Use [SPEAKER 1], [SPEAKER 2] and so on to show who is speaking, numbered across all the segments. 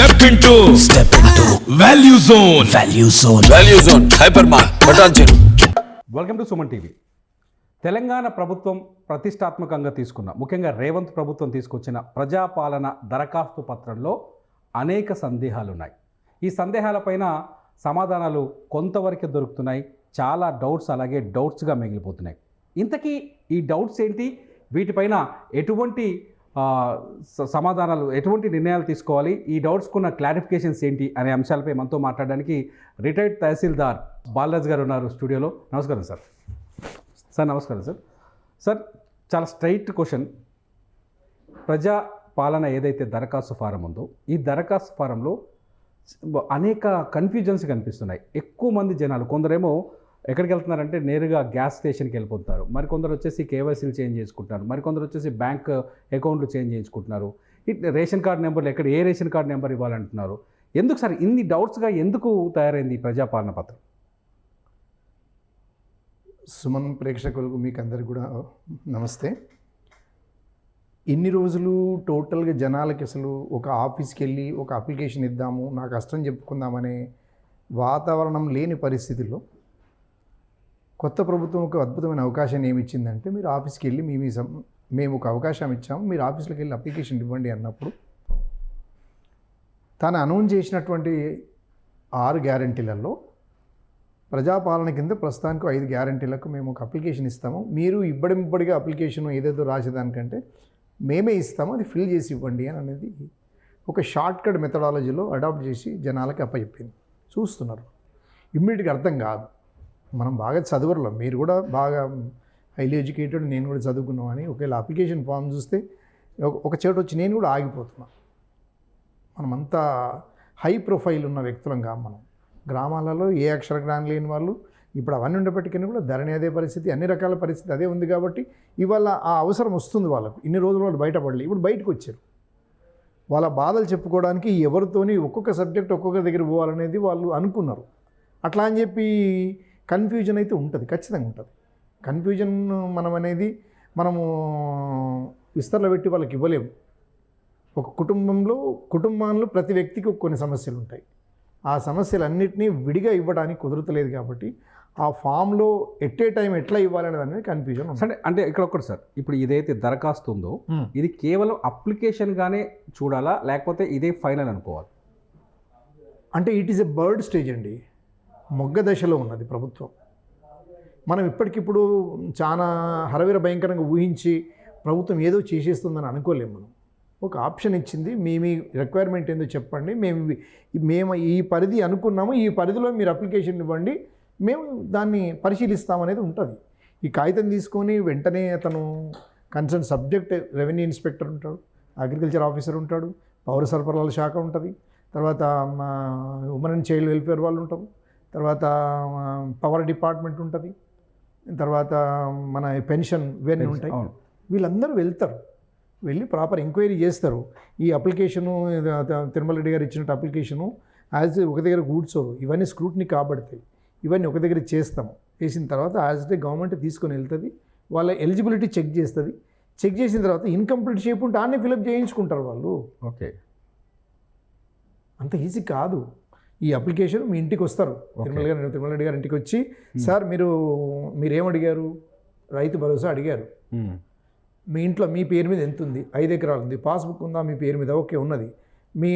[SPEAKER 1] Step into
[SPEAKER 2] step into
[SPEAKER 1] value zone
[SPEAKER 2] value zone
[SPEAKER 3] value zone hyper mark Patancheru
[SPEAKER 4] welcome to Suman TV Telangana ప్రభుత్వం ప్రతిష్టాత్మకంగా తీసుకున్న ముఖ్యంగా రేవంత్ ప్రభుత్వం తీసుకొచ్చిన ప్రజాపాలన దరఖాస్తు పత్రంలో అనేక సందేహాలు ఉన్నాయి ఈ సందేహాలపైన సమాధానాలు కొంతవరకే దొరుకుతున్నాయి. చాలా డౌట్స్ అలాగే డౌట్స్గా మిగిలిపోతున్నాయి. ఇంతకీ ఈ డౌట్స్ ఏంటి? వీటిపైన ఎటువంటి సమాధానాలు ఎటువంటి నిర్ణయాలు తీసుకోవాలి? ఈ డౌట్స్కున్న క్లారిఫికేషన్స్ ఏంటి? అనే అంశాలపై మనతో మాట్లాడడానికి రిటైర్డ్ తహసీల్దార్ బాలరాజ్ గారు ఉన్నారు స్టూడియోలో. నమస్కారం సార్. సార్ నమస్కారం సార్. సార్ చాలా స్ట్రైట్ క్వశ్చన్. ప్రజా పాలన ఏదైతే దరఖాస్తు ఫారం ఉందో ఈ దరఖాస్తు ఫారంలో అనేక కన్ఫ్యూజన్స్ కనిపిస్తున్నాయి. ఎక్కువ మంది జనాలు కొందరేమో ఎక్కడికి వెళ్తున్నారంటే నేరుగా గ్యాస్ స్టేషన్కి వెళ్ళిపోతారు. మరి కొందరు వచ్చేసి కేవైసీలు చేంజ్ చేసుకుంటున్నారు. మరి కొందరు వచ్చేసి బ్యాంక్ అకౌంట్లు చేంజ్ చేయించుకుంటున్నారు ఇట్ రేషన్ కార్డు నెంబర్లు ఎక్కడ ఏ రేషన్ కార్డు నెంబర్ ఇవ్వాలంటున్నారు. ఎందుకు సార్ ఇన్ని డౌట్స్గా ఎందుకు తయారైంది ఈ ప్రజాపాలన పత్రం?
[SPEAKER 5] సుమన్ ప్రేక్షకులకు మీకు అందరికి కూడా నమస్తే. ఇన్ని రోజులు టోటల్గా జనాలకి అసలు ఒక ఆఫీస్కి వెళ్ళి ఒక అప్లికేషన్ ఇద్దాము నా కష్టం చెప్పుకుందామనే వాతావరణం లేని పరిస్థితుల్లో కొత్త ప్రభుత్వం ఒక అద్భుతమైన అవకాశాన్ని ఏమి ఇచ్చిందంటే మీరు ఆఫీస్కి వెళ్ళి మీ మీ మేము ఒక అవకాశం ఇచ్చాము మీరు ఆఫీస్లోకి వెళ్ళి అప్లికేషన్ ఇవ్వండి అన్నప్పుడు తను అనౌన్స్ చేసినటువంటి ఆరు గ్యారంటీలలో ప్రజాపాలన కింద ప్రస్తుతానికి ఐదు గ్యారంటీలకు మేము ఒక అప్లికేషన్ ఇస్తాము. మీరు ఇబ్బడిబ్బడిగా అప్లికేషన్ ఏదేదో రాసేదానికంటే మేమే ఇస్తాము అది ఫిల్ చేసి ఇవ్వండి అని అనేది ఒక షార్ట్ కట్ మెథడాలజీలో అడాప్ట్ చేసి జనాలకి అప్పచెప్పింది. చూస్తున్నారు. ఇమ్మీడియట్గా అర్థం కాదు. మనం బాగా చదువురలో. మీరు కూడా బాగా హైలీ ఎడ్యుకేటెడ్ నేను కూడా చదువుకున్నాం అని ఒకవేళ అప్లికేషన్ ఫామ్ చూస్తే ఒక- ఒక చోట వచ్చి నేను కూడా ఆగిపోతున్నా. మనమంతా హై ప్రొఫైల్ ఉన్న వ్యక్తులం కాదు మనం. గ్రామాలలో ఏ అక్షర జ్ఞానం లేని వాళ్ళు ఇప్పుడు అవన్నీ ఉండేప్పటికీ కూడా ధరణి అదే పరిస్థితి అన్ని రకాల పరిస్థితి అదే ఉంది కాబట్టి ఇవాళ ఆ అవసరం వస్తుంది వాళ్ళకు. ఇన్ని రోజులు వాళ్ళు బయటపడలేదు ఇప్పుడు బయటకు వచ్చారు. వాళ్ళ బాధలు చెప్పుకోవడానికి ఎవరితోని ఒక్కొక్క సబ్జెక్ట్ ఒక్కొక్క దగ్గర పోవాలనేది వాళ్ళు అనుకున్నారు. అట్లా అని చెప్పి కన్ఫ్యూజన్ అయితే ఉంటుంది ఖచ్చితంగా ఉంటుంది. కన్ఫ్యూజన్ మనం అనేది మనము విస్తరణ పెట్టి వాళ్ళకి ఇవ్వలేము. ఒక కుటుంబంలో కుటుంబాల్లో ప్రతి వ్యక్తికి కొన్ని సమస్యలు ఉంటాయి. ఆ సమస్యలన్నింటినీ విడిగా ఇవ్వడానికి కుదరతలేదు కాబట్టి ఆ ఫామ్లో ఎట్టే టైం ఎట్లా ఇవ్వాలనే దాని మీద కన్ఫ్యూజన్
[SPEAKER 4] సరే అంటే ఇక్కడ ఒకటి సార్ ఇప్పుడు ఇదైతే దరఖాస్తు ఉందో. ఇది కేవలం అప్లికేషన్గానే చూడాలా లేకపోతే ఇదే ఫైనల్ అనుకోవాలి?
[SPEAKER 5] అంటే it is a bird stage అండి. మొగ్గ దశలో ఉన్నది ప్రభుత్వం. మనం ఇప్పటికిప్పుడు చాలా హరవీర భయంకరంగా ఊహించి ప్రభుత్వం ఏదో చేసేస్తుందని అనుకోలేము మనం. ఒక ఆప్షన్ ఇచ్చింది మీ మీ రిక్వైర్మెంట్ ఏందో చెప్పండి మేము మేము ఈ పరిధి అనుకున్నాము ఈ పరిధిలో మీరు అప్లికేషన్ ఇవ్వండి మేము దాన్ని పరిశీలిస్తామనేది ఉంటుంది. ఈ కాగితం తీసుకొని వెంటనే అతను కన్సర్న్ సబ్జెక్ట్ రెవెన్యూ ఇన్స్పెక్టర్ ఉంటాడు అగ్రికల్చర్ ఆఫీసర్ ఉంటాడు పౌర సరఫరాల శాఖ ఉంటుంది తర్వాత మా ఉమెన్ అండ్ చైల్డ్ వెల్ఫేర్ వాళ్ళు ఉంటారు. తర్వాత పవర్ డిపార్ట్మెంట్ ఉంటుంది. తర్వాత మన పెన్షన్ ఇవన్నీ ఉంటాయి. వీళ్ళందరూ వెళ్తారు. వెళ్ళి ప్రాపర్ ఎంక్వైరీ చేస్తారు. ఈ అప్లికేషను తిరుమల రెడ్డి గారు ఇచ్చినట్టు అప్లికేషను యాజ్ ఒక దగ్గర కూర్చోరు. ఇవన్నీ స్క్రూట్ని కాబడతాయి. ఇవన్నీ ఒక దగ్గర చేస్తాము చేసిన తర్వాత యాజ్ డే గవర్నమెంట్ తీసుకొని వెళ్తుంది. వాళ్ళ ఎలిజిబిలిటీ చెక్ చేస్తుంది. చెక్ చేసిన తర్వాత ఇన్కంప్లీట్ షేప్ ఉంటే ఆనే ఫిలప్ చేయించుకుంటారు వాళ్ళు.
[SPEAKER 4] ఓకే.
[SPEAKER 5] అంత ఈజీ కాదు. ఈ అప్లికేషన్ మీ ఇంటికి వస్తారు. తిరుమల గారు తిరుమల రెడ్డి గారి ఇంటికి వచ్చి సార్ మీరు మీరేమడిగారు రైతు భరోసా అడిగారు. మీ ఇంట్లో మీ పేరు మీద ఎంత ఉంది? ఐదు ఎకరాలు ఉంది. పాస్బుక్ ఉందా? మీ పేరు మీద? ఓకే ఉన్నది. మీ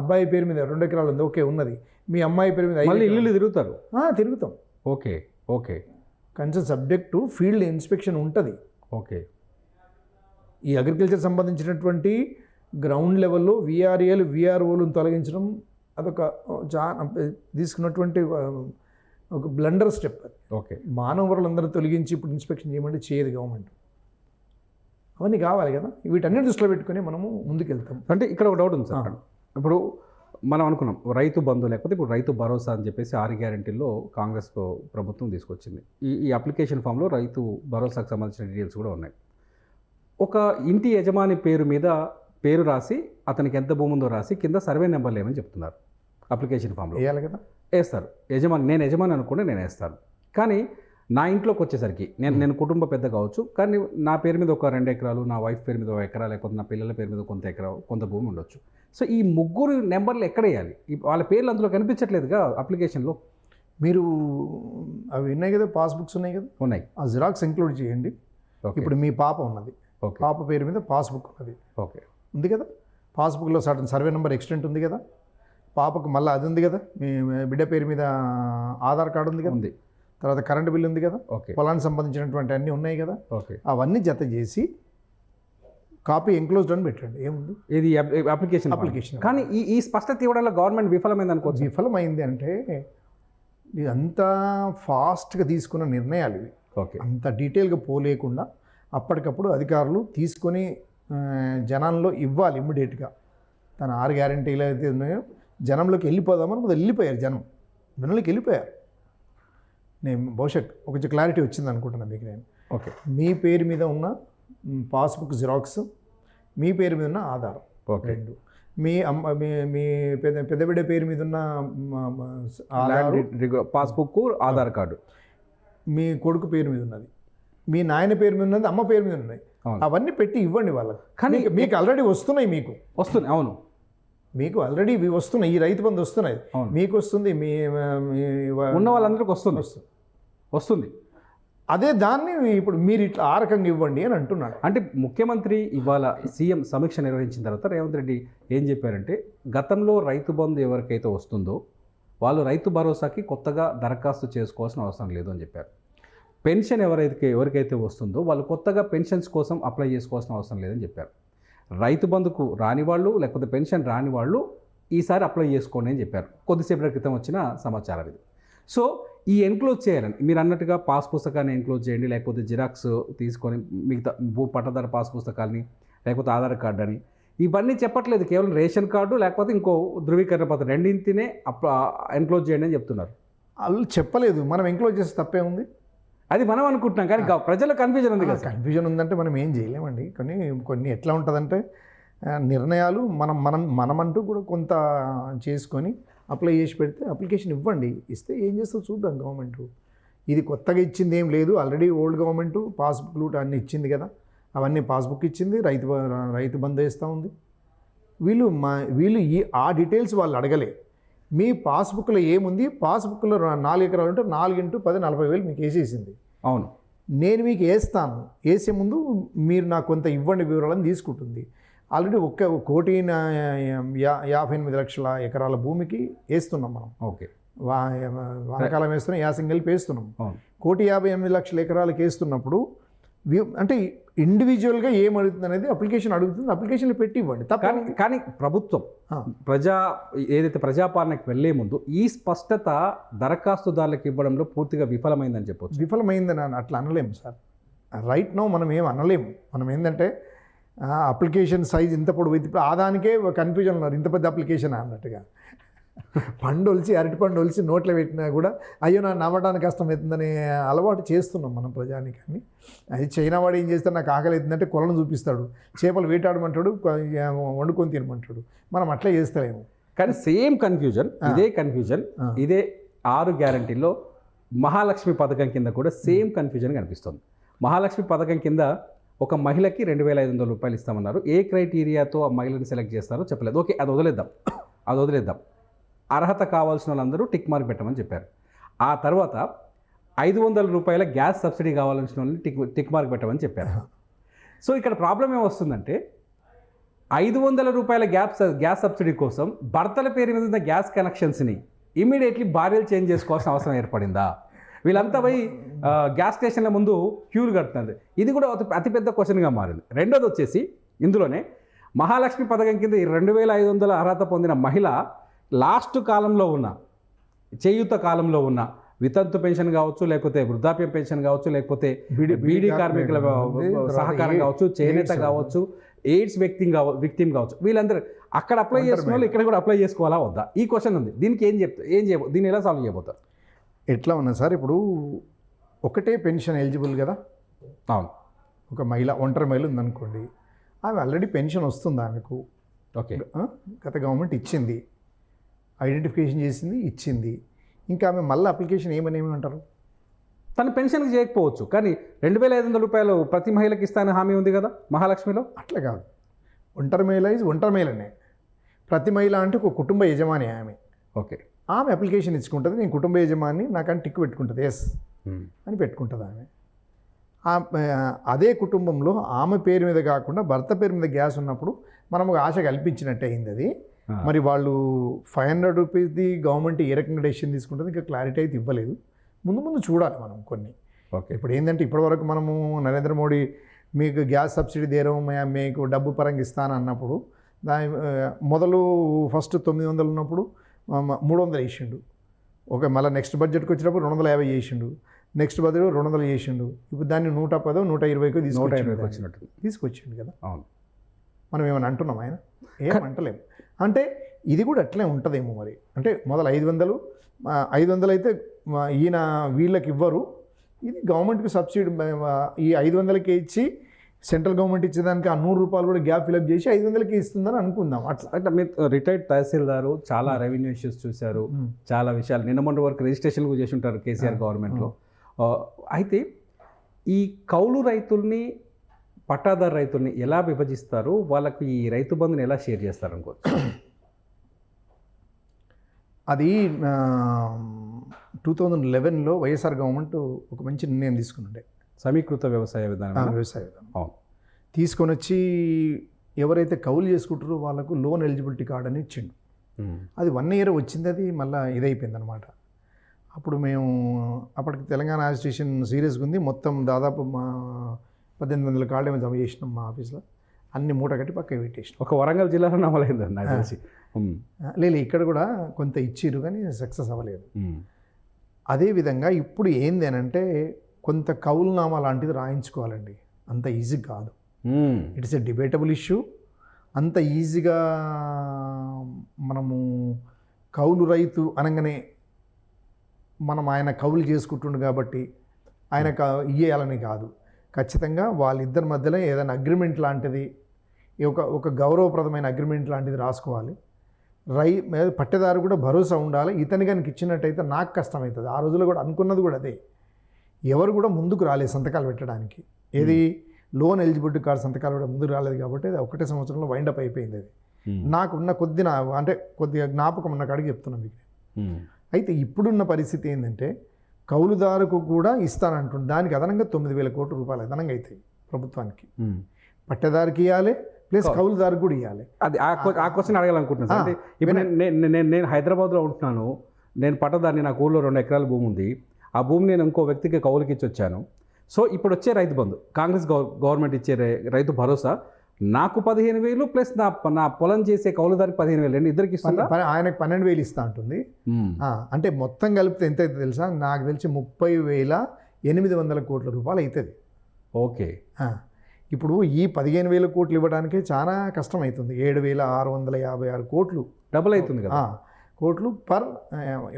[SPEAKER 5] అబ్బాయి పేరు మీద రెండు ఎకరాలు ఉంది. ఓకే ఉన్నది. మీ అమ్మాయి పేరు మీద
[SPEAKER 4] మళ్ళీ ఇల్లు తిరుగుతారు?
[SPEAKER 5] తిరుగుతాం.
[SPEAKER 4] Okay okay.
[SPEAKER 5] Concern subject field inspection ఉంటుంది.
[SPEAKER 4] ఓకే.
[SPEAKER 5] ఈ అగ్రికల్చర్ సంబంధించినటువంటి గ్రౌండ్ లెవెల్లో విఆర్ఏలు విఆర్ఓలను తొలగించడం అదొక చాలా తీసుకున్నటువంటి ఒక బ్లండర్ స్టెప్ అది.
[SPEAKER 4] ఓకే.
[SPEAKER 5] మానవ వనరులందరూ తొలగించి ఇప్పుడు ఇన్స్పెక్షన్ చేయమంటే చేయదు గవర్నమెంట్. అవన్నీ కావాలి కదా. వీటన్నిటి దృష్టిలో పెట్టుకొని మనము ముందుకెళ్తాం.
[SPEAKER 4] అంటే ఇక్కడ ఒక డౌట్ ఉంది సార్. ఇప్పుడు మనం అనుకున్నాం రైతు బంధు లేకపోతే ఇప్పుడు రైతు భరోసా అని చెప్పేసి ఆరు గ్యారంటీల్లో కాంగ్రెస్ ప్ర- ప్రభుత్వం తీసుకొచ్చింది. ఈ ఈ అప్లికేషన్ ఫామ్లో రైతు భరోసాకు సంబంధించిన డీటెయిల్స్ కూడా ఉన్నాయి. ఒక ఇంటి యజమాని పేరు మీద పేరు రాసి అతనికి ఎంత భూమి ఉందో రాసి కింద సర్వే నెంబర్లు ఏమని చెప్తున్నారు. అప్లికేషన్ ఫామ్లో.
[SPEAKER 5] వేయాలి కదా?
[SPEAKER 4] వేస్తారు. యజమాని నేను యజమాని అనుకుంటే నేను వేస్తాను. కానీ నా ఇంట్లోకి వచ్చేసరికి నేను నేను కుటుంబ పెద్ద కావచ్చు కానీ నా పేరు మీద ఒక రెండు ఎకరాలు నా వైఫ్ పేరు మీద ఒక ఎకరా లేకపోతే నా పిల్లల పేరు మీద కొంత ఎకరా కొంత భూమి ఉండొచ్చు. సో ఈ ముగ్గురు నెంబర్లు ఎక్కడ వేయాలి? వాళ్ళ పేర్లు అందులో కనిపించట్లేదుగా అప్లికేషన్లో.
[SPEAKER 5] మీరు అవి ఉన్నాయి కదా పాస్బుక్స్ ఉన్నాయి కదా?
[SPEAKER 4] ఉన్నాయి.
[SPEAKER 5] ఆ జిరాక్స్ ఇంక్లూడ్ చేయండి.
[SPEAKER 4] ఓకే.
[SPEAKER 5] ఇప్పుడు మీ పాప ఉన్నది.
[SPEAKER 4] ఓకే.
[SPEAKER 5] పాప పేరు మీద పాస్బుక్ ఉన్నది.
[SPEAKER 4] ఓకే.
[SPEAKER 5] ఉంది కదా? పాస్బుక్లో సడన్ సర్వే నెంబర్ ఎక్స్టెంట్ ఉంది కదా? పాపకు మళ్ళీ అది ఉంది కదా? మీ బిడ్డ పేరు మీద ఆధార్ కార్డు ఉంది కదా?
[SPEAKER 4] ఉంది.
[SPEAKER 5] తర్వాత కరెంట్ బిల్ ఉంది కదా?
[SPEAKER 4] ఓకే.
[SPEAKER 5] పొలానికి సంబంధించినటువంటి అన్నీ ఉన్నాయి కదా?
[SPEAKER 4] ఓకే.
[SPEAKER 5] అవన్నీ జత చేసి కాపీ ఎంక్లోజ్డ్ అని పెట్టండి. ఏముంది?
[SPEAKER 4] ఇది అప్లికేషన్
[SPEAKER 5] Application.
[SPEAKER 4] కానీ ఈ ఈ స్పష్టత ఇవ్వడంలో గవర్నమెంట్ విఫలమైంది అనుకోవచ్చు.
[SPEAKER 5] విఫలమైంది అంటే ఇది అంతా ఫాస్ట్గా తీసుకున్న నిర్ణయాలు ఇవి.
[SPEAKER 4] ఓకే.
[SPEAKER 5] అంత డీటెయిల్గా పోలేకుండా అప్పటికప్పుడు అధికారులు తీసుకొని ఆ, జనంలో ఇవ్వాలి ఇమ్మీడియట్గా. తన ఆరు గ్యారంటీలు అయితే ఉన్నాయో జనంలోకి వెళ్ళిపోదామని వెళ్ళిపోయారు జనం. జనంలోకి వెళ్ళిపోయారు. నేను బహుశా కొంచెం క్లారిటీ వచ్చింది అనుకుంటున్నాను మీకు నేను.
[SPEAKER 4] ఓకే.
[SPEAKER 5] మీ పేరు మీద ఉన్న పాస్బుక్ జిరాక్స్ మీ పేరు మీద ఉన్న ఆధారం
[SPEAKER 4] ఓకే.
[SPEAKER 5] రెండు. మీ అమ్మ మీ మీ పెద్ద పెద్ద బిడ్డ పేరు మీద ఉన్న
[SPEAKER 4] పాస్బుక్ ఆధార్ కార్డు
[SPEAKER 5] మీ కొడుకు పేరు మీద ఉన్నది. మీ నాయన పేరు మీద ఉన్నది అమ్మ పేరు మీద ఉన్నది. అవన్నీ పెట్టి ఇవ్వండి వాళ్ళకి.
[SPEAKER 4] కానీ
[SPEAKER 5] మీకు- ఆల్రెడీ వస్తున్నాయి మీకు.
[SPEAKER 4] వస్తుంది అవును.
[SPEAKER 5] మీకు ఆల్రెడీ ఇవి వస్తున్నాయి ఈ రైతు బంధు వస్తున్నాయి. మీకు వస్తుంది మీ
[SPEAKER 4] ఉన్న వాళ్ళందరికీ వస్తుంది.
[SPEAKER 5] వస్తుంది.
[SPEAKER 4] వస్తుంది.
[SPEAKER 5] అదే దాన్ని ఇప్పుడు మీరు ఇట్లా ఆ రకంగా ఇవ్వండి అని అంటున్నాడు.
[SPEAKER 4] అంటే ముఖ్యమంత్రి ఇవాళ సీఎం సమీక్ష నిర్వహించిన తర్వాత రేవంత్ రెడ్డి ఏం చెప్పారంటే గతంలో రైతు బంధు ఎవరికైతే వస్తుందో వాళ్ళు రైతు భరోసాకి కొత్తగా దరఖాస్తు చేసుకోవాల్సిన అవసరం లేదు అని చెప్పారు. పెన్షన్ ఎవరైతే ఎవరికైతే వస్తుందో వాళ్ళు కొత్తగా పెన్షన్స్ కోసం అప్లై చేసుకోవాల్సిన అవసరం లేదని చెప్పారు. రైతు బంధుకు రాని వాళ్ళు లేకపోతే పెన్షన్ రాని వాళ్ళు ఈసారి అప్లై చేసుకోండి అని చెప్పారు. కొద్దిసేపటి క్రితం వచ్చిన సమాచారం ఇది. సో ఈ ఎన్క్లోజ్ చేయాలని మీరు అన్నట్టుగా పాస్ పుస్తకాన్ని ఎన్క్లోజ్ చేయండి లేకపోతే జిరాక్స్ తీసుకొని మిగతా భూ పట్టదారు పాస్ పుస్తకాలని లేకపోతే ఆధార్ కార్డు అని ఇవన్నీ చెప్పట్లేదు. కేవలం రేషన్ కార్డు లేకపోతే ఇంకో ధృవీకరణ పత్రం రెండింటినే అప్ ఎన్క్లోజ్ చేయండి అని చెప్తున్నారు.
[SPEAKER 5] వాళ్ళు చెప్పలేదు. మనం ఎంక్లోజ్ చేస్తే తప్పే ఉంది
[SPEAKER 4] అది మనం అనుకుంటున్నాం కానీ ప్రజల కన్ఫ్యూజన్ ఉంది కదా.
[SPEAKER 5] కన్ఫ్యూజన్ ఉందంటే మనం ఏం చేయలేమండి. కొన్ని కొన్ని ఎట్లా ఉంటుందంటే నిర్ణయాలు మనం మనం మనమంటూ కూడా కొంత చేసుకొని అప్లై చేసి పెడితే అప్లికేషన్ ఇవ్వండి. ఇస్తే ఏం చేస్తుందో చూద్దాం గవర్నమెంట్ ఇది కొత్తగా ఇచ్చింది ఏం లేదు. ఆల్రెడీ ఓల్డ్ గవర్నమెంట్ పాస్బుక్ లూట్ అన్నీ ఇచ్చింది కదా. అవన్నీ పాస్బుక్ ఇచ్చింది రైతు బ- రైతు బంద్ వేస్తూ ఉంది. వీళ్ళు మా వీళ్ళు ఈ ఆ డీటెయిల్స్ వాళ్ళు అడగలే. మీ పాస్బుక్లో ఏముంది? పాస్బుక్లో నాలుగు ఎకరాలు ఉంటే నాలుగు ఇంటూ పది నలభై వేలు మీకు వేసేసింది.
[SPEAKER 4] అవును.
[SPEAKER 5] నేను మీకు వేస్తాను. వేసే ముందు మీరు నాకు కొంత ఇవ్వండి వివరాలను తీసుకుంటుంది. ఆల్రెడీ ఒక్క కోటి యాభై ఎనిమిది లక్షల ఎకరాల భూమికి వేస్తున్నాం మనం.
[SPEAKER 4] ఓకే.
[SPEAKER 5] వానకాలం వేస్తున్నాం యాసం కలిపి వేస్తున్నాం కోటి యాభై ఎనిమిది లక్షల ఎకరాలకు వేస్తున్నప్పుడు అంటే ఇండివిజువల్గా ఏం అడుగుతుంది అనేది అప్లికేషన్ అడుగుతుంది అప్లికేషన్లు పెట్టి ఇవ్వండి.
[SPEAKER 4] కానీ కానీ ప్రభుత్వం. ప్రజా ఏదైతే ప్రజాపాలనకు వెళ్ళే ముందు ఈ స్పష్టత దరఖాస్తుదారులకు ఇవ్వడంలో పూర్తిగా విఫలమైందని చెప్పొచ్చు.
[SPEAKER 5] విఫలమైందని అట్లా అనలేము సార్. రైట్ నో మనం ఏం అనలేము మనం ఏంటంటే అప్లికేషన్ సైజ్ ఇంత పొడవు ఇప్పుడు ఆదానికే కన్ఫ్యూజన్ ఉన్నారు ఇంత పెద్ద అప్లికేషన్ అన్నట్టుగా. పండు ఒలిచి అరటి పండు ఒలిచి నోట్లో పెట్టినా కూడా అయ్యో నా నమ్మడానికి కష్టమవుతుందనే అలవాటు చేస్తున్నాం మనం ప్రజానికాన్ని. అది చైనా వాడు ఏం చేస్తాడు నాకు ఆకలి అవుతుందంటే కొలను చూపిస్తాడు. చేపలు వేటాడమంటాడు వండుకొని తినమంటాడు. మనం అట్లా చేస్తలేము.
[SPEAKER 4] కానీ సేమ్ కన్ఫ్యూజన్ ఇదే కన్ఫ్యూజన్. ఇదే ఆరు గ్యారంటీలో మహాలక్ష్మి పథకం కింద కూడా సేమ్ కన్ఫ్యూజన్ కనిపిస్తుంది. మహాలక్ష్మి పథకం కింద ఒక మహిళకి రెండు వేల ఐదు వందల రూపాయలు ఇస్తామన్నారు. ఏ క్రైటీరియాతో ఆ మహిళని సెలెక్ట్ చేస్తారో చెప్పలేదు. ఓకే అది వదిలేద్దాం. అది వదిలేద్దాం. అర్హత కావాల్సిన వాళ్ళందరూ టిక్ మార్క్ పెట్టమని చెప్పారు. ఆ తర్వాత ఐదు వందల రూపాయల గ్యాస్ సబ్సిడీ కావాల్సిన వాళ్ళని టిక్ టిక్ మార్క్ పెట్టమని చెప్పారు. సో ఇక్కడ ప్రాబ్లం ఏమొస్తుందంటే ఐదు వందల రూపాయల గ్యాస్ గ్యాస్ సబ్సిడీ కోసం భర్తల పేరు మీద ఉన్న గ్యాస్ కనెక్షన్స్ని ఇమీడియట్లీ భార్యలు చేంజ్ చేసుకోవాల్సిన అవసరం ఏర్పడిందా? వీళ్ళంతా పోయి గ్యాస్ స్టేషన్ల ముందు క్యూలు కడుతున్నారు. ఇది కూడా అతిపెద్ద క్వశ్చన్గా మారింది. రెండోది వచ్చేసి ఇందులోనే మహాలక్ష్మి పథకం కింద ఈ రెండు వేల ఐదు వందల అర్హత పొందిన మహిళ లాస్ట్ కాలంలో ఉన్న చేయూత కాలంలో ఉన్న వితంతు పెన్షన్ కావచ్చు లేకపోతే వృద్ధాప్య పెన్షన్ కావచ్చు లేకపోతే
[SPEAKER 5] బీడీ-
[SPEAKER 4] కార్మికుల సహకారం కావచ్చు చేనేత కావచ్చు ఎయిడ్స్ వ్యక్తి కావ విక్టిమ్ కావచ్చు. వీళ్ళందరూ అక్కడ అప్లై చేసుకున్న వాళ్ళు ఇక్కడ కూడా అప్లై చేసుకోవాలా వద్దా? ఈ క్వశ్చన్ ఉంది. దీనికి ఏం చెప్తా ఏం చేయబో దీన్ని ఎలా సాల్వ్ చేయబోతారు?
[SPEAKER 5] ఎట్లా ఉన్నా సార్ ఇప్పుడు ఒకటే పెన్షన్ ఎలిజిబుల్ కదా?
[SPEAKER 4] అవును.
[SPEAKER 5] ఒక మహిళ ఒంటరి మహిళ ఉందనుకోండి ఆమె ఆల్రెడీ పెన్షన్ వస్తుంది ఆమెకు.
[SPEAKER 4] ఓకే?
[SPEAKER 5] గత గవర్నమెంట్ ఇచ్చింది. ఐడెంటిఫికేషన్ చేసింది ఇచ్చింది. ఇంకా ఆమె మళ్ళీ అప్లికేషన్ ఏమని ఏమంటారు
[SPEAKER 4] తను పెన్షన్కి చేయకపోవచ్చు. కానీ రెండు వేల ఐదు వందల రూపాయలు ప్రతి మహిళకి ఇస్తానని హామీ ఉంది కదా మహాలక్ష్మిలో?
[SPEAKER 5] అట్లా కాదు. ఒంటరి మహిళ ఇస్ ఒంటరి మహిళనే. ప్రతి మహిళ అంటే ఒక కుటుంబ యజమాని ఆమె.
[SPEAKER 4] ఓకే.
[SPEAKER 5] ఆమె అప్లికేషన్ ఇచ్చుకుంటుంది నేను కుటుంబ యజమాని నాకని టిక్ పెట్టుకుంటుంది ఎస్ అని పెట్టుకుంటుంది ఆమె. అదే కుటుంబంలో ఆమె పేరు మీద కాకుండా భర్త పేరు మీద గ్యాస్ ఉన్నప్పుడు మనం ఒక ఆశ కల్పించినట్టు అయింది అది. మరి వాళ్ళు ఫైవ్ హండ్రెడ్ రూపీస్ది గవర్నమెంట్ ఏ రకంగా డెసిషన్ తీసుకుంటుంది ఇంకా క్లారిటీ అయితే ఇవ్వలేదు. ముందు ముందు చూడాలి మనం కొన్ని.
[SPEAKER 4] ఓకే.
[SPEAKER 5] ఇప్పుడు ఏంటంటే ఇప్పటివరకు మనము నరేంద్ర మోడీ మీకు గ్యాస్ సబ్సిడీ మే- మీకు డబ్బు పరంగా ఇస్తాను అన్నప్పుడు దాని మొదలు ఫస్ట్ తొమ్మిది వందలు ఉన్నప్పుడు మూడు వందలు వేసిండు. ఓకే మళ్ళీ నెక్స్ట్ బడ్జెట్కి వచ్చినప్పుడు రెండు వందల యాభై చేసిండు నెక్స్ట్ బడ్జెట్ రెండు వందలు చేసిండు ఇప్పుడు దాన్ని నూట పదో నూట ఇరవైకో తీసుకొచ్చిండు తీసుకొచ్చిండు కదా.
[SPEAKER 4] అవును.
[SPEAKER 5] మనం ఏమైనా అంటున్నాం ఆయన? ఏం అంటలేము అంటే ఇది కూడా అట్లే ఉంటుందేమో మరి. అంటే మొదలు ఐదు వందలు ఐదు వందలు అయితే ఈయన వీళ్ళకి ఇవ్వరు. ఇది గవర్నమెంట్కి సబ్సిడీ ఈ ఐదు వందలకి ఇచ్చి సెంట్రల్ గవర్నమెంట్ ఇచ్చేదానికి ఆ నూరు రూపాయలు కూడా గ్యాప్ ఫిలప్ చేసి ఐదు వందలకి ఇస్తుందని అనుకుందాం. అట్లా.
[SPEAKER 4] అంటే మీరు రిటైర్డ్ తహసీల్దారు చాలా రెవెన్యూ ఇష్యూస్ చూశారు. చాలా విషయాలు. నిన్న మొన్న వరకు రిజిస్ట్రేషన్ కూడా చేసి ఉంటారు కేసీఆర్ గవర్నమెంట్లో. అయితే ఈ కౌలు రైతుల్ని పట్టాదారు రైతుల్ని ఎలా విభజిస్తారు వాళ్ళకు ఈ రైతు బంధుని ఎలా షేర్ చేస్తారు అనుకోవచ్చు?
[SPEAKER 5] అది టూ థౌజండ్ లెవెన్లో వైఎస్ఆర్ గవర్నమెంట్ ఒక మంచి నిర్ణయం తీసుకుని
[SPEAKER 4] సమీకృత వ్యవసాయ విధానం.
[SPEAKER 5] వ్యవసాయ విధానం.
[SPEAKER 4] అవును.
[SPEAKER 5] తీసుకొని వచ్చి ఎవరైతే కౌలు చేసుకుంటారో వాళ్ళకు లోన్ ఎలిజిబిలిటీ కార్డ్ అని ఇచ్చిండు. అది వన్ ఇయర్ వచ్చింది అది మళ్ళీ ఇదైపోయింది అనమాట అప్పుడు మేము అప్పటికి తెలంగాణ అడ్మినిస్ట్రేషన్ సీరియస్గా ఉంది. మొత్తం దాదాపు మా పద్దెనిమిది వందల ఏమో జమ చేసినాం మా ఆఫీస్లో. అన్ని మూట కట్టి పక్కకి పెట్టేసినాం.
[SPEAKER 4] ఒక వరంగల్ జిల్లాలో నాకు తెలిసి.
[SPEAKER 5] లేదు ఇక్కడ కూడా కొంత ఇచ్చిర్రు కానీ సక్సెస్ అవ్వలేదు. అదేవిధంగా ఇప్పుడు ఏంది అని అంటే కొంత కౌలునామా లాంటిది రాయించుకోవాలండి. అంత ఈజీ కాదు. It's a debatable issue. అంత ఈజీగా మనము కౌలు రైతు అనగానే మనం ఆయన కౌలు చేసుకుంటుండు కాబట్టి ఆయన క- ఇయ్యేయాలని కాదు. ఖచ్చితంగా వాళ్ళిద్దరి మధ్యలో ఏదైనా అగ్రిమెంట్ లాంటిది ఒక ఒక గౌరవప్రదమైన అగ్రిమెంట్ లాంటిది రాసుకోవాలి. రై పట్టేదారు కూడా భరోసా ఉండాలి. ఇతని కనుక ఇచ్చినట్టయితే నాకు కష్టమవుతుంది. ఆ రోజుల్లో కూడా అనుకున్నది కూడా అదే. ఎవరు కూడా ముందుకు రాలేదు సంతకాలు పెట్టడానికి. ఏది లోన్ ఎలిజిబిలిటీ కార్డ్ సంతకాలు కూడా ముందుకు రాలేదు కాబట్టి అది ఒకటే సంవత్సరంలో వైండప్ అయిపోయింది అది.
[SPEAKER 4] ఉమ్.
[SPEAKER 5] నాకు ఉన్న కొద్ది నా అంటే కొద్దిగా జ్ఞాపకం ఉన్న కాడికి చెప్తున్నాను మీకు
[SPEAKER 4] ఉమ్.
[SPEAKER 5] అయితే ఇప్పుడున్న పరిస్థితి ఏంటంటే కౌలుదారుకు కూడా ఇస్తానంటుంది దానికి అదనంగా తొమ్మిది వేల కోట్ల రూపాయలు అదనంగా అవుతాయి ప్రభుత్వానికి. పట్టేదారికి ఇవ్వాలి ప్లస్ కౌలుదారికి కూడా ఇవ్వాలి
[SPEAKER 4] అది ఆ క్వ- ఆ క్వశ్చన్ అడగాలనుకుంటున్నాను అంటే ఇప్పుడు నేను నేను- హైదరాబాద్లో ఉంటున్నాను. నేను పట్టదాన్ని నాకు ఊళ్ళో రెండు ఎకరాల భూమి ఉంది. ఆ భూమి నేను ఇంకో వ్యక్తికి కౌలుకి ఇచ్చి వచ్చాను. సో ఇప్పుడు వచ్చే రైతు బంధు కాంగ్రెస్ గవ- గవర్నమెంట్ ఇచ్చే రైతు భరోసా నాకు పదిహేను వేలు ప్లస్ నా నా పొలం చేసే కౌలుదారికి పదిహేను వేలు. రెండు ఇద్దరికి ఇస్తుందా?
[SPEAKER 5] పన్నె- ఆయనకు పన్నెండు వేలు ఇస్తా ఉంటుంది అంటే మొత్తం కలిపితే ఎంత అయితే తెలుసా? నాకు తెలిసి ముప్పై వేల ఎనిమిది వందల కోట్ల రూపాయలు అవుతుంది.
[SPEAKER 4] ఓకే.
[SPEAKER 5] ఇప్పుడు ఈ పదిహేను వేల కోట్లు ఇవ్వడానికే చాలా కష్టం అవుతుంది ఏడు వేల ఆరు వందల యాభై ఆరు కోట్లు.
[SPEAKER 4] డబుల్ అవుతుంది కదా?
[SPEAKER 5] కోట్లు పర్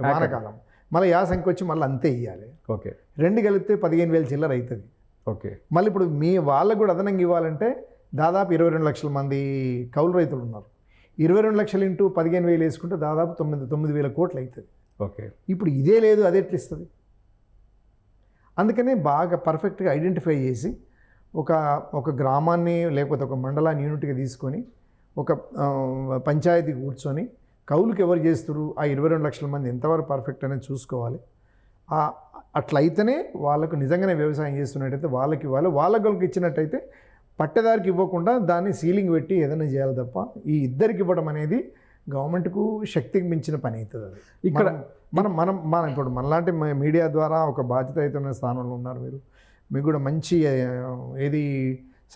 [SPEAKER 5] వానకాలం. మళ్ళీ యాసంకి వచ్చి మళ్ళీ అంతే ఇవ్వాలి
[SPEAKER 4] ఓకే.
[SPEAKER 5] రెండు కలిపితే పదిహేను వేల చిల్లర అవుతుంది.
[SPEAKER 4] ఓకే.
[SPEAKER 5] మళ్ళీ ఇప్పుడు మీ వాళ్ళకు కూడా అదనంగా ఇవ్వాలంటే దాదాపు ఇరవై రెండు లక్షల మంది కౌలు రైతులు ఉన్నారు. ఇరవై రెండు లక్షలు ఇంటూ పదిహేను వేలు వేసుకుంటే దాదాపు తొమ్మిది తొమ్మిది వేల కోట్లు అవుతుంది.
[SPEAKER 4] ఓకే.
[SPEAKER 5] ఇప్పుడు ఇదే లేదు అది ఎట్లా ఇస్తుంది అందుకనే బాగా పర్ఫెక్ట్గా ఐడెంటిఫై చేసి ఒక ఒక గ్రామాన్ని లేకపోతే ఒక మండలాన్ని యూనిట్గా తీసుకొని ఒక పంచాయతీ కూర్చొని కౌలుకి ఎవరు చేస్తారు ఆ ఇరవై రెండు లక్షల మంది ఎంతవరకు పర్ఫెక్ట్ అనేది చూసుకోవాలి. అట్లయితేనే వాళ్ళకు నిజంగానే వ్యవసాయం చేస్తున్నట్టయితే వాళ్ళకి ఇవ్వాలి. వాళ్ళకి వాళ్ళకి ఇచ్చినట్టయితే పట్టేదారికి ఇవ్వకుండా దాన్ని సీలింగ్ పెట్టి ఏదైనా చేయాలి తప్ప ఈ ఇద్దరికి ఇవ్వడం అనేది గవర్నమెంట్కు శక్తికి మించిన పని అవుతుంది అది.
[SPEAKER 4] ఇక్కడ
[SPEAKER 5] మనం మనం మనం మనం ఇప్పుడు మనలాంటి మీడియా ద్వారా ఒక బాధ్యతాయుతమైన స్థానంలో ఉన్నారు మీరు. మీకు కూడా మంచి ఏది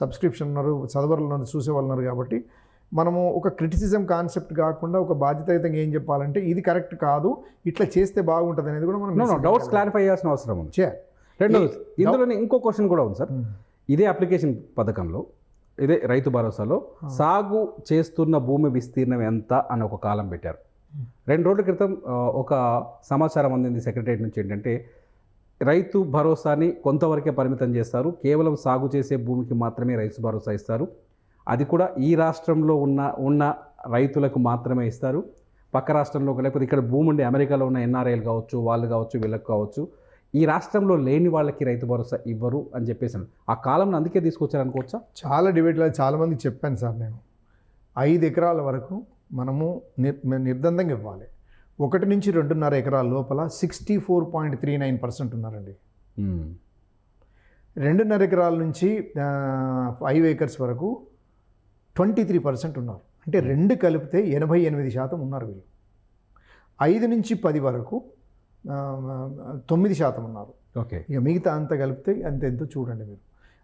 [SPEAKER 5] సబ్స్క్రిప్షన్ ఉన్నారు చదవరు ఉన్నారు చూసే వాళ్ళు ఉన్నారు కాబట్టి మనము ఒక క్రిటిసిజం కాన్సెప్ట్ కాకుండా ఒక బాధ్యతాయుతంగా ఏం చెప్పాలంటే ఇది కరెక్ట్ కాదు ఇట్లా చేస్తే బాగుంటుంది అనేది కూడా మనం
[SPEAKER 4] డౌట్స్. క్లారిఫై చేయాల్సిన అవసరం ఉంది. రెండోది ఇందులోనే ఇంకో క్వశ్చన్ కూడా ఉంది సార్. ఇదే అప్లికేషన్ పథకంలో ఇదే రైతు భరోసాలో సాగు చేస్తున్న భూమి విస్తీర్ణం ఎంత అని ఒక కాలం పెట్టారు. రెండు రోజుల క్రితం ఒక సమాచారం అందింది సెక్రటరీ నుంచి ఏంటంటే రైతు భరోసాని కొంతవరకే పరిమితం చేస్తారు. కేవలం సాగు చేసే భూమికి మాత్రమే రైతు భరోసా ఇస్తారు. అది కూడా ఈ రాష్ట్రంలో ఉన్న ఉన్న రైతులకు మాత్రమే ఇస్తారు. పక్క రాష్ట్రంలో లేకపోతే ఇక్కడ భూమి ఉండే అమెరికాలో ఉన్న ఎన్ఆర్ఐలు కావచ్చు వాళ్ళు కావచ్చు వీళ్ళకి కావచ్చు. ఈ రాష్ట్రంలో లేని వాళ్ళకి రైతు భరోసా ఇవ్వరు అని చెప్పేసి ఆ కాలంలో అందుకే తీసుకొచ్చారు అనుకోవచ్చా?
[SPEAKER 5] చాలా డిబేట్లో చాలామందికి చెప్పాను సార్ నేను. ఐదు ఎకరాల వరకు మనము నిర్ నిర్దందంగా ఇవ్వాలి. ఒకటి నుంచి రెండున్నర ఎకరాల లోపల sixty four point three nine percent ఉన్నారండి. రెండున్నర ఎకరాల నుంచి ఫైవ్ ఏకర్స్ వరకు ట్వంటీ త్రీ పర్సెంట్ ఉన్నారు. అంటే రెండు కలిపితే ఎనభై ఎనిమిది శాతం ఉన్నారు వీళ్ళు. ఐదు నుంచి పది వరకు తొమ్మిది శాతం ఉన్నారు.
[SPEAKER 4] ఓకే.
[SPEAKER 5] ఇక మిగతా అంతా కలిపితే అంత ఎంతో చూడండి మీరు.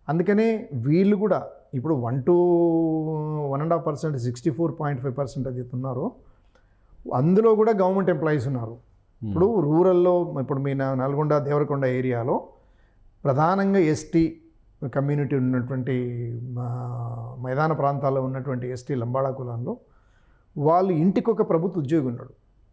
[SPEAKER 5] అందుకనే వీళ్ళు కూడా ఇప్పుడు one to one and half percent sixty four point five percent అది ఉన్నారో అందులో కూడా గవర్నమెంట్ ఎంప్లాయీస్ ఉన్నారు. ఇప్పుడు రూరల్లో ఇప్పుడు మీ నల్గొండ దేవరకొండ ఏరియాలో ప్రధానంగా ఎస్టీ కమ్యూనిటీ ఉన్నటువంటి మైదాన ప్రాంతాల్లో ఉన్నటువంటి ఎస్టీ లంబాడా కులంలో వాళ్ళు ఇంటికి ఒక ప్రభుత్వ ఉద్యోగి ఉన్నాడు.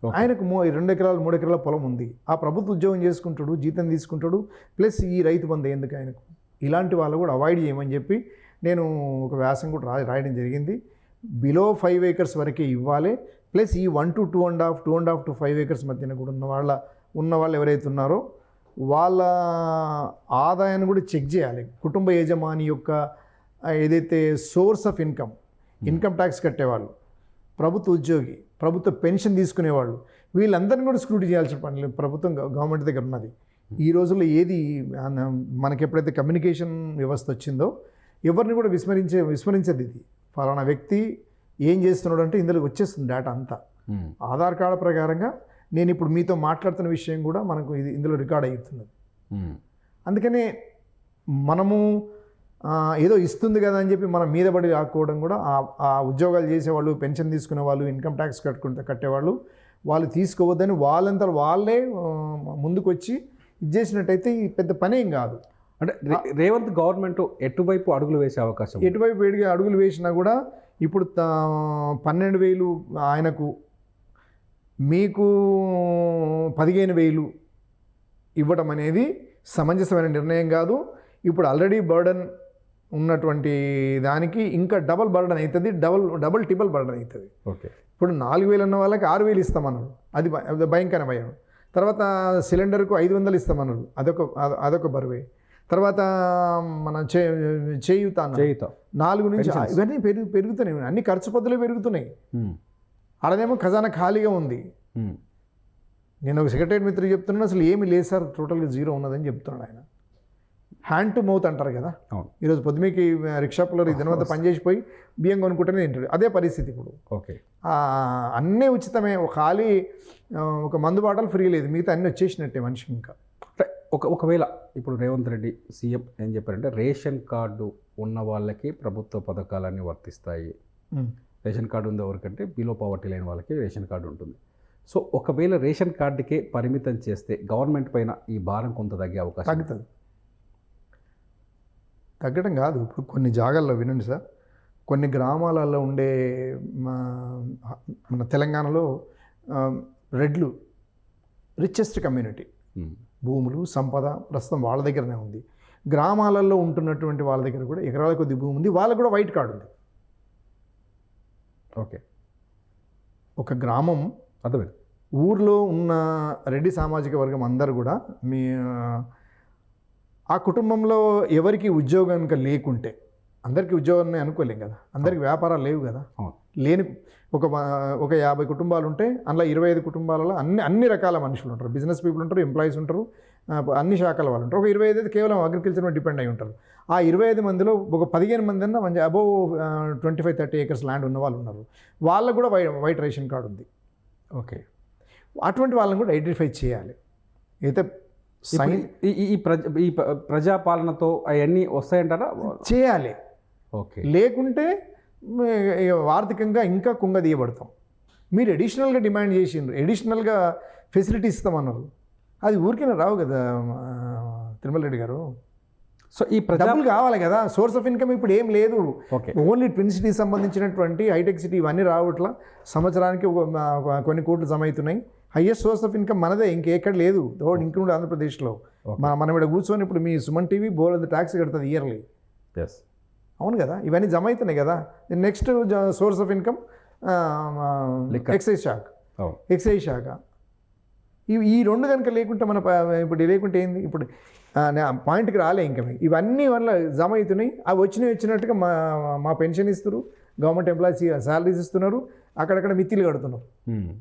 [SPEAKER 5] ఆయనకు మూ రెండు ఎకరాలు మూడు ఎకరాల పొలం ఉంది. ఆ ప్రభుత్వ ఉద్యోగం చేసుకుంటాడు జీతం తీసుకుంటాడు ప్లస్ ఈ రైతు బంధు ఎందుకు ఆయనకు? ఇలాంటి వాళ్ళు కూడా అవాయిడ్ చేయమని చెప్పి నేను ఒక వ్యాసం కూడా రా రాయడం జరిగింది. బిలో ఫైవ్ ఏకర్స్ వరకే ఇవ్వాలి. ప్లస్ ఈ one to two and half two and half to five acres మధ్యన కూడా ఉన్న వాళ్ళ ఉన్న వాళ్ళు ఎవరైతే ఉన్నారో వాళ్ళ ఆదాయాన్ని కూడా చెక్ చేయాలి. కుటుంబ యజమాని యొక్క ఏదైతే source of income income tax కట్టేవాళ్ళు ప్రభుత్వ ఉద్యోగి ప్రభుత్వ పెన్షన్ తీసుకునేవాళ్ళు వీళ్ళందరినీ కూడా స్క్రూటీ చేయాల్సిన పని. ప్రభుత్వం గవ- గవర్నమెంట్ దగ్గర ఉన్నది ఈ రోజుల్లో ఏది మనకి ఎప్పుడైతే కమ్యూనికేషన్ వ్యవస్థ వచ్చిందో ఎవరిని కూడా విస్మరించే విస్మరించేది ఇది ఫలానా వ్యక్తి ఏం చేస్తున్నాడు అంటే ఇందులో వచ్చేస్తుంది డేటా అంతా. ఆధార్ కార్డు ప్రకారంగా నేను ఇప్పుడు మీతో మాట్లాడుతున్న విషయం కూడా మనకు ఇది ఇందులో రికార్డ్ అవుతున్నది. అందుకనే మనము ఏదో ఇస్తుంది కదా అని చెప్పి మనం మీద పడి ఆడుకోవడం కూడా ఆ- ఉద్యోగాలు చేసేవాళ్ళు పెన్షన్ తీసుకునే వాళ్ళు ఇన్కమ్ ట్యాక్స్ కట్టుకుంటే కట్టేవాళ్ళు వాళ్ళు తీసుకోవద్దని వాళ్ళంతా వాళ్ళే ఆ, ముందుకు వచ్చి ఇది చేసినట్టయితే ఈ పెద్ద పనేం కాదు
[SPEAKER 4] అంటే రేవంత్ గవర్నమెంట్ ఎటువైపు అడుగులు వేసే అవకాశం?
[SPEAKER 5] ఎటువైపు అడుగులు వేసినా కూడా ఇప్పుడు పన్నెండు వేలు ఆయనకు మీకు పదిహేను వేలు ఇవ్వడం అనేది సమంజసమైన నిర్ణయం కాదు ఇప్పుడు ఆల్రెడీ బర్డన్ ఉన్నటువంటి దానికి ఇంకా డబల్ బర్డన్ అవుతుంది డబల్ డబల్ టిబల్ బర్డన్ అవుతుంది.
[SPEAKER 4] ఓకే.
[SPEAKER 5] ఇప్పుడు నాలుగు వేలు ఉన్న వాళ్ళకి ఆరు వేలు ఇస్తామన్నారు అది భ- అది భయంకర భయం. తర్వాత సిలిండర్కు ఐదు వందలు ఇస్తామన్నారు అదొక అద- అదొక బరువే. తర్వాత మన చే చేయుత అన్నారు.
[SPEAKER 4] చేయుత.
[SPEAKER 5] నాలుగు నుంచి. ఇవన్నీ పెరుగు పెరుగుతున్నాయి. అన్ని ఖర్చు పద్ధతులు పెరుగుతున్నాయి. ఆడనేమో ఖజానా ఖాళీగా ఉంది. నేను ఒక సెక్రటరీ మిత్రుడు చెప్తున్నాను అసలు ఏమీ లేదు సార్ టోటల్గా జీరో ఉన్నదని చెప్తున్నాడు ఆయన. హ్యాండ్ టు మౌత్ అంటారు కదా.
[SPEAKER 4] అవును.
[SPEAKER 5] ఈరోజు పొద్దుమీకి రిక్షా పుల్లర్ ఇద్దరు పనిచేసిపోయి బియ్యం కొనుక్కుంటేనే తింటాడు. అదే పరిస్థితి ఇప్పుడు.
[SPEAKER 4] ఓకే.
[SPEAKER 5] అన్నీ ఉచితమే. ఒక ఖాళీ ఒక మందు బాటలు ఫ్రీ లేదు. మిగతా అన్నీ వచ్చేసినట్టే మనిషికి ఇంకా.
[SPEAKER 4] అంటే ఒక ఒకవేళ ఇప్పుడు రేవంత్ రెడ్డి సీఎం ఏం చెప్పారంటే రేషన్ కార్డు ఉన్న వాళ్ళకి ప్రభుత్వ పథకాలన్నీ వర్తిస్తాయి. రేషన్ కార్డు ఉంది ఎవరికంటే బిలో పవర్టీ లేని వాళ్ళకి రేషన్ కార్డు ఉంటుంది. సో ఒకవేళ రేషన్ కార్డుకే పరిమితం చేస్తే గవర్నమెంట్ పైన ఈ భారం కొంత తగ్గే అవకాశం.
[SPEAKER 5] తగ్గుతుంది. తగ్గడం కాదు. ఇప్పుడు కొన్ని జాగాల్లో వినండి సార్. కొన్ని గ్రామాలలో ఉండే మా- మన తెలంగాణలో రెడ్లు రిచెస్ట్ కమ్యూనిటీ. భూములు సంపద ప్రస్తుతం వాళ్ళ దగ్గరనే ఉంది. గ్రామాలలో ఉంటున్నటువంటి వాళ్ళ దగ్గర కూడా ఎకరాల కొద్ది భూమి ఉంది. వాళ్ళకు కూడా వైట్ కార్డు ఉంది.
[SPEAKER 4] ఓకే.
[SPEAKER 5] ఒక గ్రామం
[SPEAKER 4] అర్థమైంది.
[SPEAKER 5] ఊర్లో ఉన్న రెడ్డి సామాజిక వర్గం అందరు కూడా మీ ఆ, కుటుంబంలో ఎవరికి ఉద్యోగం కనుక లేకుంటే అందరికీ ఉద్యోగాన్ని అనుకోలేం కదా. అందరికీ వ్యాపారాలు లేవు కదా. లేని ఒక ఒక యాభై కుటుంబాలు ఉంటే అందులో ఇరవై ఐదు కుటుంబాలలో అన్ని అన్ని రకాల మనుషులు ఉంటారు. బిజినెస్ పీపుల్ ఉంటారు ఎంప్లాయీస్ ఉంటారు అన్ని శాఖల వాళ్ళు ఉంటారు. ఒక ఇరవై ఐదు అయితే కేవలం అగ్రికల్చర్ మీద డిపెండ్ అయి ఉంటారు. ఆ ఇరవై ఐదు మందిలో ఒక పదిహేను మంది అన్న మంచి above twenty five thirty acres land ఉన్న వాళ్ళు ఉన్నారు. వాళ్ళకు కూడా వై వైట్ రేషన్ కార్డు ఉంది.
[SPEAKER 4] ఓకే.
[SPEAKER 5] అటువంటి వాళ్ళని కూడా ఐడెంటిఫై చేయాలి. అయితే
[SPEAKER 4] ఈ ఈ- ఈ ప్రజ ఈ ప్ర- ప్రజాపాలనతో అవన్నీ వస్తాయంటారా?
[SPEAKER 5] చేయాలి.
[SPEAKER 4] ఓకే.
[SPEAKER 5] లేకుంటే ఆర్థికంగా ఇంకా కుంగదీయబడతాం మీరు ఎడిషనల్గా డిమాండ్ చేసిండ్రు. ఎడిషనల్గా ఫెసిలిటీ ఇస్తామన్నారు. అది ఊరికైనా రావు కదా తిరుమల రెడ్డి గారు.
[SPEAKER 4] సో ఈ
[SPEAKER 5] డబ్బులు కావాలి కదా. సోర్స్ ఆఫ్ ఇన్కమ్ ఇప్పుడు ఏం లేదు.
[SPEAKER 4] ఓకే.
[SPEAKER 5] ఓన్లీ ట్విన్ సిటీకి సంబంధించినటువంటి హైటెక్ సిటీ ఇవన్నీ రావట్లా. సంవత్సరానికి కొన్ని కోట్లు జమ అవుతున్నాయి. హయ్యెస్ట్ సోర్స్ ఆఫ్ ఇన్కమ్ మనదే ఇంకెక్కడ లేదు. ఇంక్లూడ్ ఆంధ్రప్రదేశ్లో.
[SPEAKER 4] Okay.
[SPEAKER 5] మన మనం ఇక్కడ కూర్చొని ఇప్పుడు మీ సుమన్ టీవీ బోర్డు ట్యాక్స్ కడుతుంది ఇయర్లీ
[SPEAKER 4] ఎస్
[SPEAKER 5] అవును కదా? ఇవన్నీ జమ అవుతున్నాయి కదా? Next source of income. Excise శాఖ ఎక్సైజ్ శాఖ ఇవి ఈ రెండు కనుక లేకుంటే మన ఇప్పుడు లేకుంటే ఏంది? ఇప్పుడు పాయింట్కి రాలే ఇంకా. ఇవన్నీ వల్ల జమ అవుతున్నాయి. అవి వచ్చినవి వచ్చినట్టుగా మా మా పెన్షన్ ఇస్తారు గవర్నమెంట్ ఎంప్లాయీస్ శాలరీస్ ఇస్తున్నారు. అక్కడక్కడ మిత్తిలు కడుతున్నారు.
[SPEAKER 4] ఉమ్.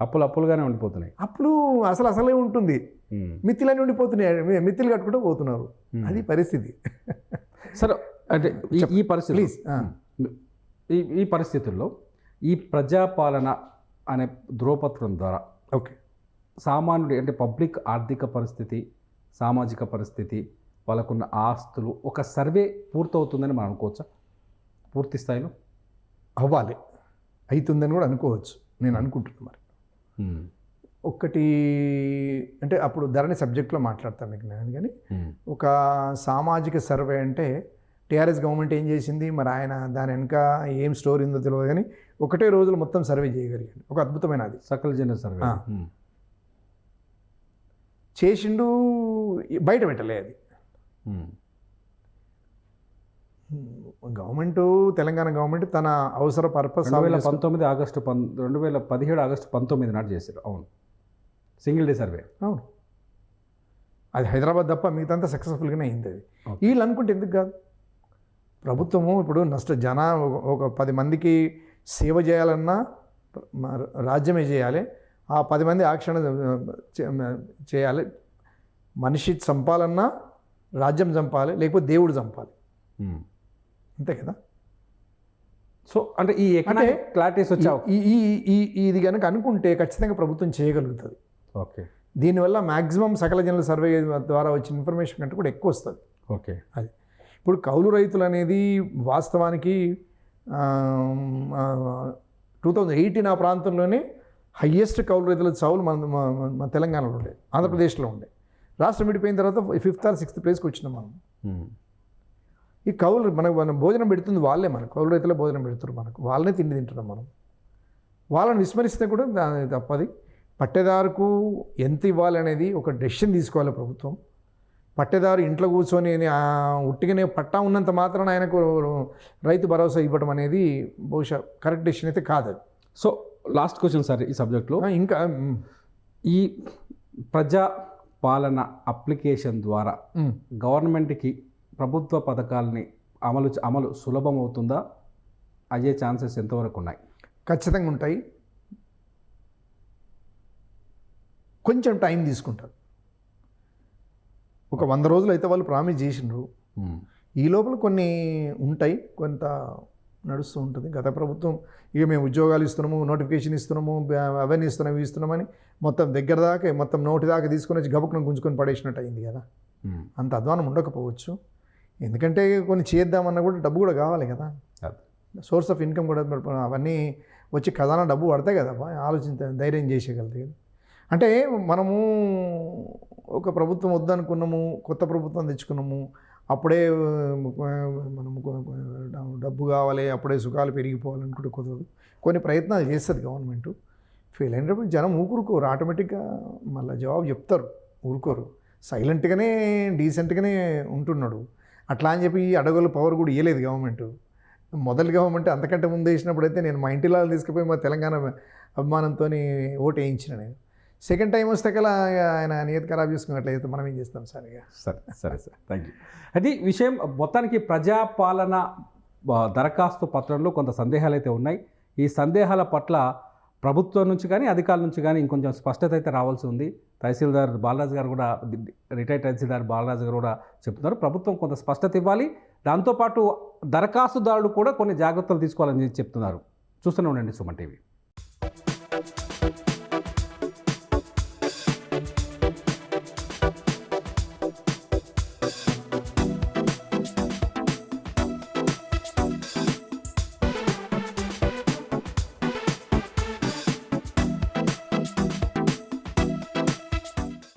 [SPEAKER 4] అప్పులు అప్పులుగానే ఉండిపోతున్నాయి.
[SPEAKER 5] అప్పుడు అసలు అసలే ఉంటుంది.
[SPEAKER 4] ఉమ్.
[SPEAKER 5] మిత్తిలన్నీ ఉండిపోతున్నాయి. మిత్తిలు కట్టుకుంటూ పోతున్నారు. అది పరిస్థితి.
[SPEAKER 4] సరే అంటే ఈ- ఈ పరిస్థితి
[SPEAKER 5] ప్లీజ్.
[SPEAKER 4] ఈ ఈ పరిస్థితుల్లో ఈ ప్రజాపాలన అనే ధ్రువపత్రం ద్వారా
[SPEAKER 5] ఓకే.
[SPEAKER 4] సామాన్యుడి అంటే పబ్లిక్ ఆర్థిక పరిస్థితి సామాజిక పరిస్థితి వాళ్ళకున్న ఆస్తులు ఒక సర్వే పూర్తవుతుందని మనం అనుకోవచ్చా? పూర్తి స్థాయిలో?
[SPEAKER 5] అవ్వాలి. అవుతుందని కూడా అనుకోవచ్చు. నేను అనుకుంటున్నాను మరి.
[SPEAKER 4] ఉమ్.
[SPEAKER 5] ఒక్కటి అంటే అప్పుడు ధరణి సబ్జెక్ట్లో మాట్లాడతాను మీకు నేను కానీ
[SPEAKER 4] ఉమ్.
[SPEAKER 5] ఒక సామాజిక సర్వే అంటే టీఆర్ఎస్ గవర్నమెంట్ ఏం చేసింది మరి ఆయన దాని వెనుక ఏం స్టోరీ ఉందో తెలియదు కానీ ఒకటే రోజులో మొత్తం సర్వే చేయగలిగాడు ఒక అద్భుతమైన అది
[SPEAKER 4] సకల జన సర్వే. ఉమ్.
[SPEAKER 5] చేసిండు బయట పెట్టలే అది. గవర్నమెంట్ తెలంగాణ గవర్నమెంట్ తన అవసర పర్పస్
[SPEAKER 4] రెండు వేల పంతొమ్మిది ఆగస్టు పం రెండు వేల పదిహేడు ఆగస్టు పంతొమ్మిది నాడు చేశారు. అవును. Single day survey.
[SPEAKER 5] అవును. అది హైదరాబాద్ తప్ప మిగతా సక్సెస్ఫుల్గానే అయింది అది. వీళ్ళు అనుకుంటే ఎందుకు కాదు? ప్రభుత్వము ఇప్పుడు నష్ట జన ఒక- పది మందికి సేవ చేయాలన్నా రాజ్యమే చేయాలి. ఆ పది మంది ఆక్షణ చేయాలి. మనిషి చంపాలన్నా రాజ్యం చంపాలి లేకపోతే దేవుడు చంపాలి. అంతే కదా?
[SPEAKER 4] సో అంటే ఈ ఎకనామిక్ క్లారిటీస్ వచ్చా
[SPEAKER 5] ఈ ఈ ఇది కనుక అనుకుంటే ఖచ్చితంగా ప్రభుత్వం చేయగలుగుతుంది.
[SPEAKER 4] ఓకే.
[SPEAKER 5] దీనివల్ల మ్యాక్సిమం సకల జనుల సర్వే ద్వారా వచ్చిన ఇన్ఫర్మేషన్ కంటే కూడా ఎక్కువ వస్తుంది.
[SPEAKER 4] ఓకే.
[SPEAKER 5] అది. ఇప్పుడు కౌలు రైతులు అనేది వాస్తవానికి టూ థౌజండ్ ఎయిటీన్ ఆ ప్రాంతంలోనే హయ్యెస్ట్ కౌలు రైతుల చావులు మన మన- తెలంగాణలో ఉండే ఆంధ్రప్రదేశ్లో ఉండే. రాష్ట్రం విడిపోయిన తర్వాత ఫిఫ్త్ ఆర్ సిక్స్త్ ప్లేస్కి వచ్చినాం మనం. ఈ కౌలు మనకు మనం భోజనం పెడుతుంది వాళ్ళే మనకు. కౌలు రైతులే భోజనం పెడుతున్నారు మనకు. వాళ్ళనే తిండి తింటున్నాం మనం. వాళ్ళని విస్మరిస్తే కూడా తప్పది. పట్టేదారుకు ఎంత ఇవ్వాలి అనేది ఒక డెసిషన్ తీసుకోవాలి ప్రభుత్వం. పట్టేదారు ఇంట్లో కూర్చొని ఉట్టిగానే పట్టా ఉన్నంత మాత్రాన ఆయనకు రైతు భరోసా ఇవ్వడం అనేది బహుశా కరెక్ట్ డెసిషన్ అయితే కాదు
[SPEAKER 4] సో లాస్ట్ క్వశ్చన్ సార్ ఈ సబ్జెక్ట్లో.
[SPEAKER 5] ఇంకా
[SPEAKER 4] ఈ ప్రజా పాలన అప్లికేషన్ ద్వారా గవర్నమెంట్కి ప్రభుత్వ పథకాలని అమలు అమలు సులభం అవుతుందా అయ్యే ఛాన్సెస్ ఎంతవరకు ఉన్నాయి
[SPEAKER 5] ఖచ్చితంగా ఉంటాయి. కొంచెం టైం తీసుకుంటారు. ఒక వంద రోజులు అయితే వాళ్ళు ప్రామిస్ చేసిండ్రు. ఈ లోపల కొన్ని ఉంటాయి. కొంత నడుస్తూ ఉంటుంది. గత ప్రభుత్వం ఇక మేము ఉద్యోగాలు ఇస్తున్నాము నోటిఫికేషన్ ఇస్తున్నాము అవన్నీ ఇస్తున్నాము ఇవి ఇస్తున్నామని మొత్తం దగ్గర దాకా మొత్తం నోటి దాకా తీసుకొని వచ్చి గబుకును గుంజుకొని పడేసినట్టు అయింది కదా. అంత అధ్వానం ఉండకపోవచ్చు. ఎందుకంటే కొన్ని చేద్దామన్నా కూడా డబ్బు కూడా కావాలి కదా. సోర్స్ ఆఫ్ ఇన్కమ్ కూడా అవన్నీ వచ్చి ఖజానా డబ్బు పడతాయి కదా ఆలోచించ ధైర్యం చేసేయగలుగుతాయి కదా అంటే మనము ఒక ప్రభుత్వం వద్దనుకున్నాము కొత్త ప్రభుత్వం తెచ్చుకున్నాము అప్పుడే మనము డబ్బు కావాలి అప్పుడే సుఖాలు పెరిగిపోవాలనుకుంటే కుదరదు కొన్ని ప్రయత్నాలు చేస్తుంది గవర్నమెంట్. ఫెయిల్ అయినప్పుడు జనం ఊరుకోరు ఆటోమేటిక్గా మళ్ళీ జవాబు చెప్తారు ఊరుకోరు. సైలెంట్గానే డీసెంట్గానే ఉంటున్నాడు. అట్లా అని చెప్పి ఈ అడగలు పవర్ కూడా ఇవ్వలేదు గవర్నమెంట్ మొదటి గవర్నమెంట్ అంతకంటే ముందు వేసినప్పుడు అయితే నేను మా ఇంటిలో తీసుకుపోయి మా తెలంగాణ అభిమానంతో ఓటు వేయించిన నేను. సెకండ్ టైం వస్తే కల ఆయన నియత ఖరాబ్ చేసుకున్నట్లయితే మనం ఏం చేస్తాం సార్ ఇక?
[SPEAKER 4] సరే సరే సార్. థ్యాంక్ యూ అది విషయం మొత్తానికి ప్రజాపాలన దరఖాస్తు పత్రంలో కొంత సందేహాలు అయితే ఉన్నాయి. ఈ సందేహాల పట్ల ప్రభుత్వం నుంచి కానీ అధికారుల నుంచి కానీ ఇంకొంచెం స్పష్టత అయితే రావాల్సి ఉంది. తహసీల్దార్ బాలరాజు గారు కూడా రిటైర్డ్ తహసీల్దార్ బాలరాజు గారు కూడా చెప్తున్నారు. ప్రభుత్వం కొంత స్పష్టత ఇవ్వాలి. దాంతోపాటు దరఖాస్తుదారులు కూడా కొన్ని జాగ్రత్తలు తీసుకోవాలని చెప్తున్నారు. చూస్తూనే ఉండండి సుమన్ టీవీ.